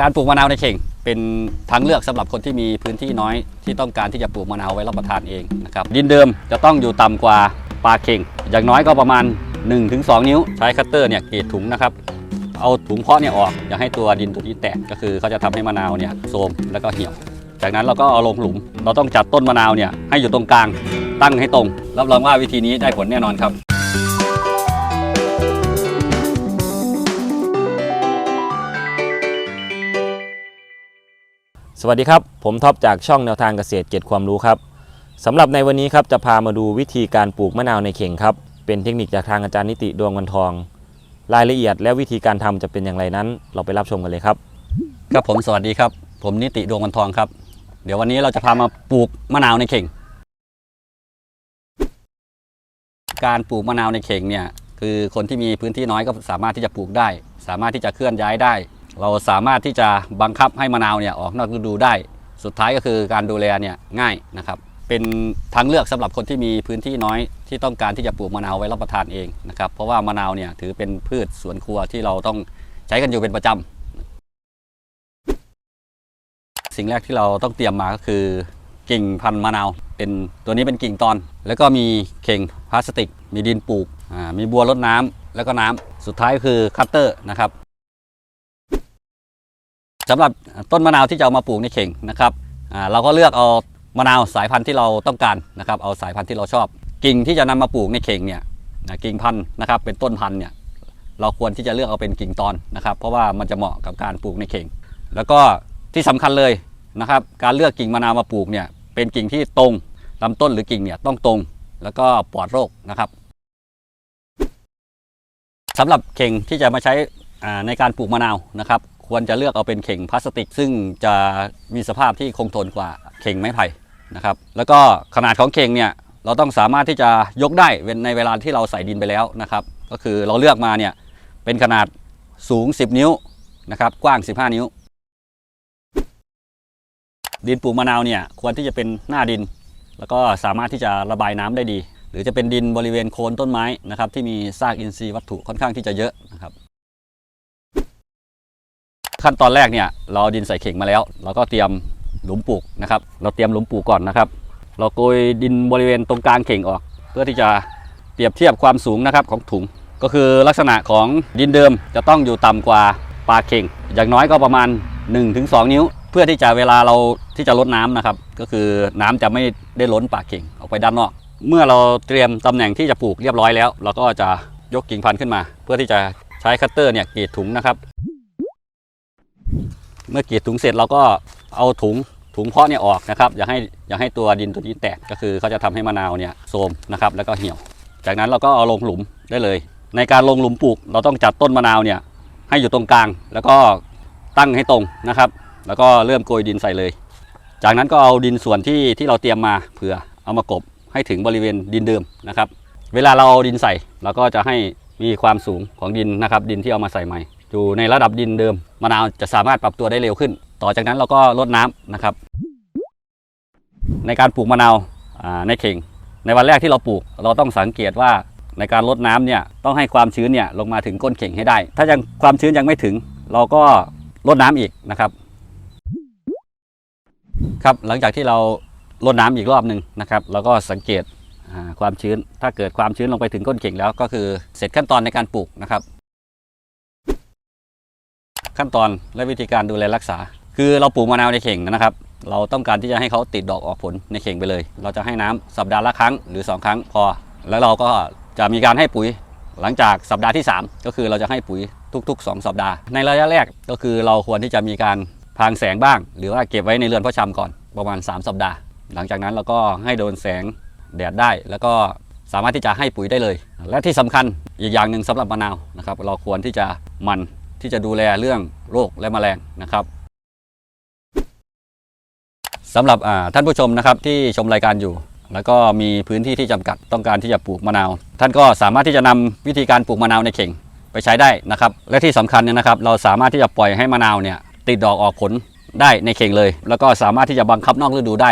การปลูกมะนาวในเข่งเป็นทางเลือกสำหรับคนที่มีพื้นที่น้อยที่ต้องการที่จะปลูกมะนาวไว้รับประทานเองนะครับดินเดิมจะต้องอยู่ต่ำกว่าปลาเข่ง อย่างน้อยก็ประมาณ 1-2 นิ้วใช้คัตเตอร์เนี่ยกรีดถุงนะครับเอาถุงเพาะเนี่ยออกอย่าให้ตัวดินตัวนี้แตกก็คือเขาจะทำให้มะนาวเนี่ยโทมแล้วก็เหี่ยว จากนั้นเราก็เอาลงหลุม เราต้องจัดต้นมะนาวเนี่ยให้อยู่ตรงกลางตั้งให้ตรงรับรองว่าวิธีนี้ได้ผลแน่นอนครับ สวัสดีครับ ผมท็อปจากช่องแนวทางเกษตรเก็ดความรู้ครับสำหรับในวันนี้ครับจะพามาดูวิธีการปลูกมะนาวในเข่งครับ เป็นเทคนิคจากทางอาจารย์นิติดวงวันทอง รายละเอียดและวิธีการทำจะเป็นอย่างไรนั้น เราไปรับชมกันเลยครับ ครับผมสวัสดีครับ ผมนิติดวงวันทองครับ เดี๋ยววันนี้เราจะพามาปลูกมะนาวในเข่ง การปลูกมะนาวในเข่งเนี่ยคือคนที่มีพื้นที่น้อยก็สามารถที่จะปลูกได้ สามารถที่จะเคลื่อนย้ายได้ เราสามารถที่จะบังคับให้มะนาวเนี่ยออกนอกฤดูได้ สุดท้ายก็คือการดูแลเนี่ยง่ายนะครับ เป็นทางเลือกสำหรับคนที่มีพื้นที่น้อยที่ต้องการที่จะปลูกมะนาวไว้รับประทานเองนะครับ เพราะว่ามะนาวเนี่ยถือเป็นพืชสวนครัวที่เราต้องใช้กันอยู่เป็นประจำสิ่งแรกที่เราต้องเตรียมมาก็คือกิ่งพันธุ์มะนาวเป็นตัวนี้เป็นกิ่งตอน แล้วก็มีเข่งพลาสติก มีดินปลูกอ่ามีบัวรดน้ำแล้วก็น้ำสุดท้ายก็คือคัตเตอร์นะครับ สำหรับต้นมะนาวที่จะเอามาปลูกในเข่งนะครับเราก็เลือกเอามะนาวสายพันธุ์ที่เราต้องการนะครับ เอาสายพันธุ์ที่เราชอบ กิ่งที่จะนำมาปลูกในเข่งเนี่ยกิ่งพันธุ์นะครับ เป็นต้นพันธุ์เนี่ยเราควรที่จะเลือกเอาเป็นกิ่งตอนนะครับ เพราะว่ามันจะเหมาะกับการปลูกในเข่ง แล้วก็ที่สำคัญเลยนะครับ การเลือกกิ่งมะนาวมาปลูกเนี่ยเป็นกิ่งที่ตรงลำต้นหรือกิ่งเนี่ยต้องตรง แล้วก็ปลอดโรคนะครับสำหรับเข่งที่จะมาใช้ในการปลูกมะนาวนะครับ ควรจะเลือกเอาเป็นเข่งพลาสติก ซึ่งจะมีสภาพที่คงทนกว่าเข่งไม้ไผ่นะครับแล้วก็ขนาดของเข่งเนี่ยเราต้องสามารถที่จะยกได้ในเวลาที่เราใส่ดินไปแล้วนะครับ ก็คือเราเลือกมาเนี่ยเป็นขนาดสูง 10 นิ้วนะครับกว้าง 15 นิ้ว ดินปลูกมะนาวเนี่ยควรที่จะเป็นหน้าดิน แล้วก็สามารถที่จะระบายน้ำได้ดี หรือจะเป็นดินบริเวณโคนต้นไม้นะครับที่มีซากอินทรีย์วัตถุค่อนข้างที่จะเยอะนะครับ ขั้นตอนแรกเนี่ยเราดินใส่เข่งมาแล้ว เราก็เตรียมหลุมปลูกนะครับ เราเตรียมหลุมปลูกก่อนนะครับ เราโกยดินบริเวณตรงกลางเข่งออก เพื่อที่จะเปรียบเทียบความสูงนะครับของถุง ก็คือลักษณะของดินเดิมจะต้องอยู่ต่ำกว่าปลาเข่ง อย่างน้อยก็ประมาณ 1-2 นิ้ว เพื่อที่จะเวลาเราที่จะลดน้ำนะครับ ก็คือน้ำจะไม่ได้ล้นปากเข่งออกไปด้านนอก เมื่อเราเตรียมตำแหน่งที่จะปลูกเรียบร้อยแล้ว เราก็จะยกกิ่งพันธุ์ขึ้นมา เพื่อที่จะใช้คัตเตอร์เนี่ยกรีดถุงนะครับ เมื่อกรีดถุงเสร็จเราก็เอาถุงถุงเพาะเนี่ยออกนะครับอย่าให้อย่าให้ตัวดินตัวนี้แตกก็คือเขาจะทำให้มะนาวเนี่ยโทมนะครับแล้วก็เหี่ยว จากนั้นเราก็เอาลงหลุมได้เลย ในการลงหลุมปลูก เราต้องจัดต้นมะนาวเนี่ยให้อยู่ตรงกลาง แล้วก็ตั้งให้ตรงนะครับ แล้วก็เริ่มโกยดินใส่เลย จากนั้นก็เอาดินส่วนที่ที่เราเตรียมมาเผื่อเอามากบให้ถึงบริเวณดินเดิมนะครับ เวลาเราเอาดินใส่เราก็จะให้มีความสูงของดินนะครับ ดินที่เอามาใส่ใหม่ อยู่ในระดับดินเดิมมะนาวจะสามารถปรับตัวได้เร็วขึ้น ต่อจากนั้นเราก็ลดน้ำนะครับ ในการปลูกมะนาวในเข่ง ในวันแรกที่เราปลูก เราต้องสังเกตว่าในการลดน้ำเนี่ยต้องให้ความชื้นเนี่ยลงมาถึงก้นเข่งให้ได้ ถ้ายังความชื้นยังไม่ถึง เราก็ลดน้ำอีกนะครับ ครับหลังจากที่เราลดน้ำอีกรอบหนึ่งนะครับเราก็สังเกตความชื้น ถ้าเกิดความชื้นลงไปถึงก้นเข่งแล้วก็คือเสร็จขั้นตอนในการปลูกนะครับ ขั้นตอนและวิธีการดูแลรักษา คือเราปลูกมะนาวในเข่งนะครับ เราต้องการที่จะให้เขาติดดอกออกผลในเข่งไปเลย เราจะให้น้ำสัปดาห์ละครั้งหรือ 2 ครั้งพอ แล้วเราก็จะมีการให้ปุ๋ยหลังจากสัปดาห์ที่ 3 ก็คือเราจะให้ปุ๋ยทุก ๆ 2 สัปดาห์ ในระยะแรกก็คือเราควรที่จะมีการพางแสงบ้าง หรือว่าเก็บไว้ในเรือนเพาะชำก่อนประมาณ 3 สัปดาห์ หลังจากนั้นเราก็ให้โดนแสงแดดได้ แล้วก็สามารถที่จะให้ปุ๋ยได้เลย และที่สำคัญอีกอย่างหนึ่งสำหรับมะนาวนะครับเราควรที่จะมัน ที่จะดูแลเรื่องโรคและแมลงนะครับสำหรับท่านผู้ชมนะครับที่ชมรายการอยู่ แล้วก็มีพื้นที่ที่จำกัดต้องการที่จะปลูกมะนาว ท่านก็สามารถที่จะนำวิธีการปลูกมะนาวในเข่งไปใช้ได้นะครับ และที่สำคัญเนี่ยนะครับ เราสามารถที่จะปล่อยให้มะนาวเนี่ยติดดอกออกผลได้ในเข่งเลย แล้วก็สามารถที่จะบังคับนอกฤดูได้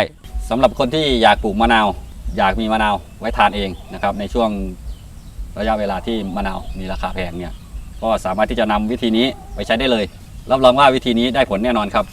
สำหรับคนที่อยากปลูกมะนาว อยากมีมะนาวไว้ทานเองนะครับในช่วงระยะเวลาที่มะนาวมีราคาแพงเนี่ย ก็สามารถที่จะนำวิธีนี้ไปใช้ได้เลย รับรองว่าวิธีนี้ได้ผลแน่นอนครับ